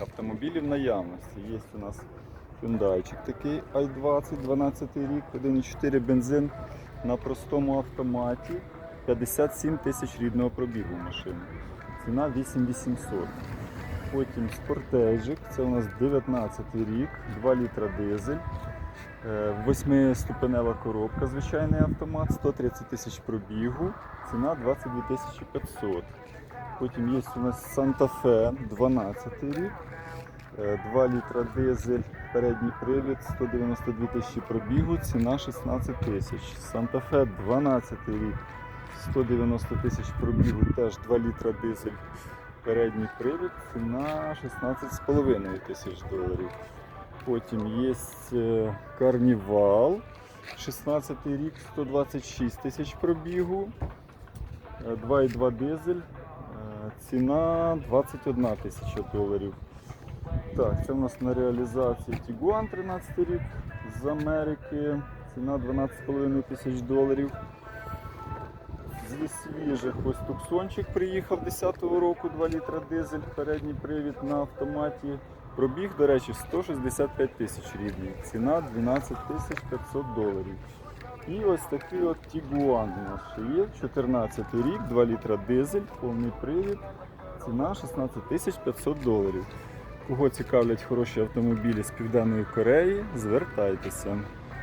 автомобілів наявності. Є у нас Hyundai такий i20, 12 рік, 1,4 бензин на простому автоматі. 57 тисяч рідного пробігу машини. Ціна 8800. Потім спортейджик, це у нас 19 рік, 2 літра дизель. 8-ступенева коробка, звичайний автомат, 130 тисяч пробігу, ціна 22 500. Потім є у нас Fe, 12 рік, е, 2 літра дизель, передній привід, 192 тисячі пробігу, ціна 16 тисяч. Fe 12 рік, 190 тисяч пробігу, теж 2 літра дизель, передній привід, ціна 16,5 тисяч доларів. Потім є е, карнівал. 16 рік, 126 тисяч пробігу. Е, 2,2 дизель. Ціна 21 тисяча доларів. Так, це у нас на реалізації Tiguan 13 рік з Америки. Ціна 12,5 тисяч доларів. Зі свіжих ось туксончик приїхав 10-го року, 2 літра дизель, передній привід на автоматі. Пробіг, до речі, 165 тисяч рідний. Ціна 12 тисяч 500 доларів. І ось такий от Тігуан у нас ще є. 14 рік, 2 літра дизель, повний привід. Ціна 16 тисяч 500 доларів. Кого цікавлять хороші автомобілі з Південної Кореї, звертайтеся.